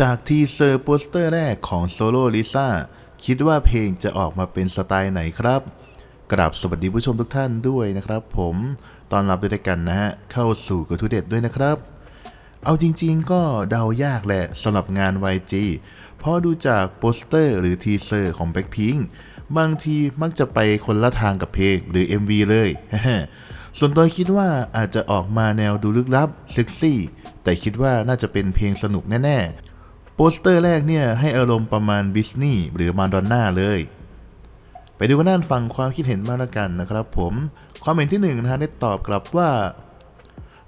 จากทีเซอร์โปสเตอร์แรกของโซโล่ลิซ่าคิดว่าเพลงจะออกมาเป็นสไตล์ไหนครับ กราบสวัสดีผู้ชมทุกท่านด้วยนะครับ ผมตอนรับด้วยกันนะฮะ เข้าสู่กระทู้เด็ดด้วยนะครับ เอาจริงๆก็เดายากแหละสำหรับงาน YG เพราะดูจากโปสเตอร์หรือทีเซอร์ของ Blackpink บางทีมักจะไปคนละทางกับเพลงหรือ MV เลย ส่วนตัวคิดว่าอาจจะออกมาแนวดูลึกลับเซ็กซี่ แต่คิดว่าน่าจะเป็นเพลงสนุกแน่ๆ โปสเตอร์แรกเนี่ยให้อารมณ์ประมาณบิสนีย์หรือมาดอนน่าเลย ไปดูกันด้านฟังความคิดเห็นบ้างละกันนะครับผม ความเห็นที่หนึ่งนะฮะได้ตอบกลับว่า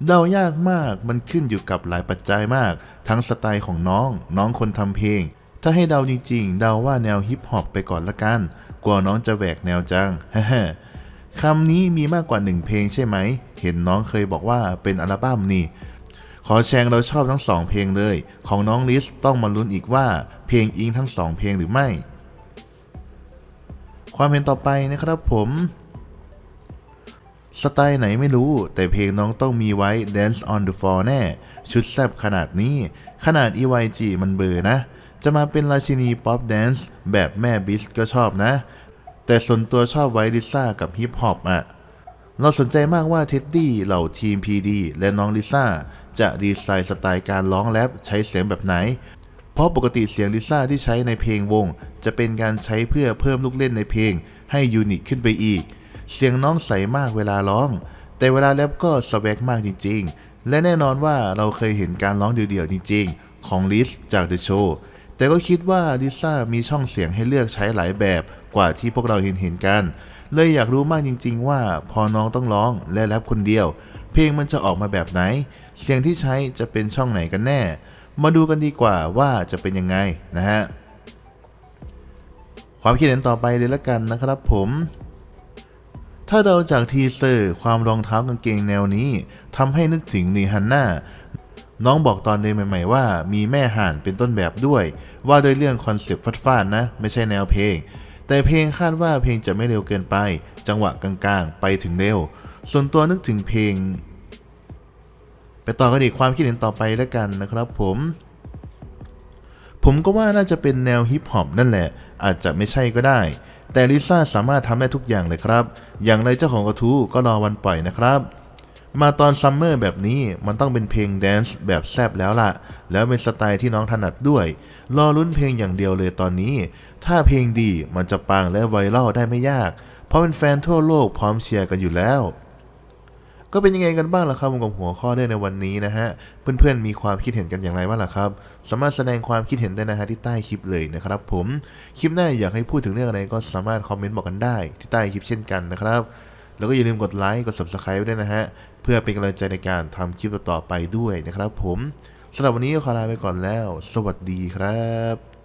เดายากมากมันขึ้นอยู่กับหลายปัจจัยมาก ทั้งสไตล์ของน้อง น้องคนทำเพลง ถ้าให้เดาจริงๆ เดาว่าแนวฮิปฮอปไปก่อนละกัน กลัวน้องจะแหวกแนวจังคำนี้มีมากกว่าหนึ่งเพลงใช่ไหม เห็นน้องเคยบอกว่าเป็นอัลบั้มนี่ ขอแชร์เราชอบทั้งสองเพลงเลย ของน้องลิสต้องมาลุ้นอีกว่าเพลงอิงทั้งสองเพลงหรือไม่ ความเห็นต่อไปนะครับผมสไตล์ไหนไม่รู้ แต่เพลงน้องต้องมีไว้ Dance on the Floor แน่ ชุดแซบขนาดนี้ ขนาด EYG มันเบอร์นะ จะมาเป็นราชินีป๊อปแดนซ์แบบแม่บิสก็ชอบนะ แต่ส่วนตัวชอบไว้ลิซ่ากับฮิปฮอปอะเราสนใจมากว่าเท็ดดี้เหล่าทีม PD และน้องลิซ่า จะดีไซน์สไตล์การร้องแรปใช้เสียงแบบไหน เพราะปกติเสียงลิซ่าที่ใช้ในเพลงวง จะเป็นการใช้เพื่อเพิ่มลูกเล่นในเพลง ให้ยูนิคขึ้นไปอีก เสียงน้องใสมากเวลาร้อง แต่เวลาแรปก็สแวกมากจริง ๆ และแน่นอนว่าเราเคยเห็นการร้องเดี่ยวๆจริง ๆ ของลิสจาก The Show แต่ก็คิดว่าลิซ่ามีช่องเสียงให้เลือกใช้หลายแบบกว่าที่พวกเราเห็นเห็นๆกัน เลยอยากรู้มากจริง ๆ ว่าพอน้องต้องร้องและแรปคนเดียว เพลงมันจะออกมาแบบไหน เสียงที่ใช้จะเป็นช่องไหนกันแน่ มาดูกันดีกว่าว่าจะเป็นยังไงนะฮะความคิดเห็นต่อไปเลยละกันนะครับผมถ้าเราจากทีเซอร์ความรองเท้ากางเกงแนวนี้ทำให้นึกถึงนีฮันน่าน้องบอกตอนเดนใหม่ ๆ ว่ามีแม่ห่านเป็นต้นแบบด้วย ว่าโดยเรื่องคอนเซปต์ฟาดๆนะ ไม่ใช่แนวเพลง แต่เพลงคาดว่าเพลงจะไม่เร็วเกินไป จังหวะกลางๆ ไปถึงเร็ว ส่วนตัวนึกถึงเพลง ไปต่อกันอีกความคิดเห็นต่อไปแล้วกันนะครับผม ผมก็ว่าน่าจะเป็นแนวฮิปฮอปนั่นแหละ อาจจะไม่ใช่ก็ได้ แต่ลิซ่าสามารถทำได้ทุกอย่างเลยครับ อย่างไรเจ้าของกระทู้ก็รอวันปล่อยนะครับมาตอนซัมเมอร์แบบนี้มันต้องเป็นเพลงแดนซ์แบบแซบแล้วล่ะ แล้วเป็นสไตล์ที่น้องถนัดด้วย รอลุ้นเพลงอย่างเดียวเลยตอนนี้ ถ้าเพลงดีมันจะปังและไวรัลได้ไม่ยาก เพราะเป็นแฟนทั่วโลกพร้อมเชียร์กันอยู่แล้ว ก็เป็นยังไงกันบ้างล่ะครับกับหัวข้อเรื่องในวันนี้นะฮะ เพื่อนๆมีความคิดเห็นกันอย่างไรบ้างล่ะครับ สามารถแสดงความคิดเห็นได้นะฮะที่ใต้คลิปเลยนะครับผม คลิปหน้าอยากให้พูดถึงเรื่องอะไรก็สามารถคอมเมนต์บอกกันได้ที่ใต้คลิปเช่นกันนะครับ แล้วก็อย่าลืมกดไลค์ กด subscribe ไว้ด้วยนะฮะ เพื่อเป็นกำลังใจในการทำคลิปต่อๆไปด้วยนะครับผมสำหรับวันนี้ขอลาไปก่อนแล้ว สวัสดีครับ